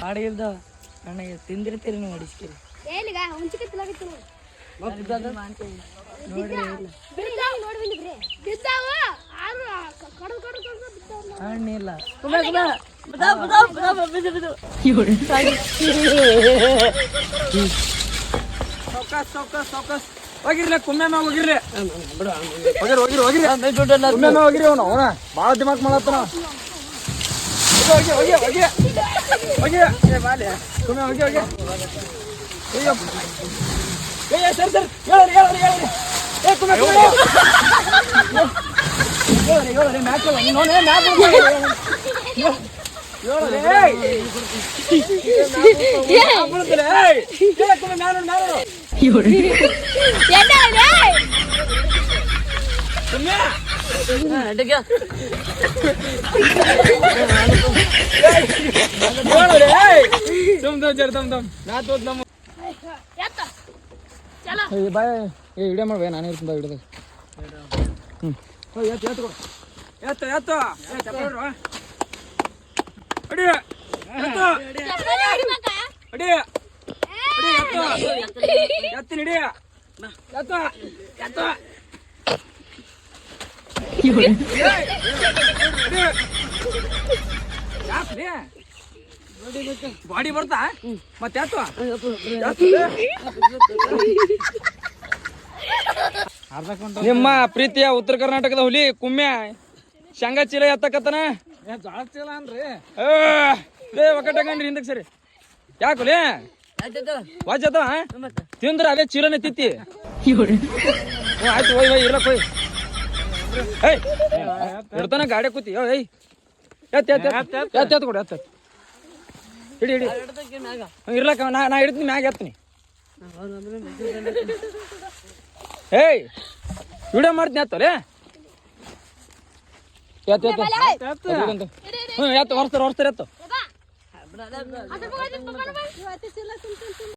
ಬಾಡಿಗಿಲ್ದ ನನಗೆ ತಿಂದಿರ್ತೀರಿ ನೀವು ಬಿದ್ದಾವು ಹಣ್ಣಿಲ್ಲ ಸಾವ್ಕಾಸ್ ಸಾವ್ಕಾಸ್ ಸಾವ್ಕಾಸ್ ಹೋಗಿರ್ಲಿ ಕುಮ್ಮೆ ಮ್ಯಾಗ ಹೋಗಿರ್ಲಿ ಹೋಗಿರಿ ಹೋಗಿರಿ ಹೋಗಿರಿ ಕುಮ್ಮೆ ಮ್ಯಾಗ ಹೋಗಿರಿ ಅವನು ಅವನ ಭಾಳ ದಿಮಾಕ್ ಮಾಡತ್ತನ ಹೋಗಿ ಹೋಗಿ ಹೋಗಿ ಹೋಗಿ ಏ ಬಾಲೆ ಕುಮ್ಮೆ ಹೋಗಿ ಹೋಗಿ ಅಯ್ಯೋ ಏ ಸರಿ ಸರಿ ಹೇಳರಿ ಹೇಳರಿ ಹೇಳರಿ ಏ ಕುಮ್ಮೆ ಕುಮ್ಮೆ ಹೇಳರಿ ಹೇಳರಿ ಮ್ಯಾಚ್ ನೀನು ಮ್ಯಾಚ್ ಬಾಯ್ ಏ ವಿಡಿಯೋ ಮಾಡ್ಬೇ ನಾನು ಇರ್ತೀನಿ ಬಾ ವಿಡಿಯೋದಾಗ ಹ್ಞೂ ಎತ್ತು ಎತ್ತು. ಎತ್ತು ಎತ್ತು. ಅಡಿ ಅಡಿ. ಯಾಕ್ರಿ? ಬಾಡಿ ಬರ್ತಾ? ಮತ್ತೆ ನಿಮ್ಮ ಪ್ರೀತಿಯ ಉತ್ತರ ಕರ್ನಾಟಕದ ಹುಲಿ ಕುಮ್ಮೆ ಶಂಗ ಚೀಲ ಎತ್ತಕತ್ತನ? ಜೋಳ ಇಲ್ಲ ಅನ್ರಿ. ಏ ಒಕ್ಕಟ್ಟಕಂಡ್ರಿ ಹಿಂದಕ್ಕೆ ಸರಿ. ಯಾಕೆ ಹುಲಿ ವಾಜ್ ತಿಂದ್ರ ಅದೇ ಚೀಲನೆ ತಿತ್ತಿ. ಆಯ್ತು ಹೋಯ್ ಹೋಯ್ ಇರ್ಲಕ್ ಹೋಯ್. ಏಯ್ ಇಡ್ತಾನ ಗಾಡಿ ಕೂತಿ. ಯೋ ಏಯ್. ಎತ್ತ ಎತ್ತ ಎತ್ತ. ಎತ್ತ ಕೊಡು ಎತ್ತ ಎತ್ತ. ಹಿಡಿ ಹಿಡಿ. ಇರ್ಲಕ್ಕ ನಾ ನಾ ಹಿಡ್ತೀನಿ ಮ್ಯಾಗ ಎತ್ತೀನಿ. ಏಯ್ ವಿಡಿಯೋ ಮಾಡ್ತೀನಿ ಎತ್ತಲೆ ಎತ್ತ ಎತ್ತು ಹ್ಞೂ ಎತ್ತು ಹೊರ್ಸ್ತಾರ ಹೊರ್ಸ್ತಾರ ಎತ್ತು.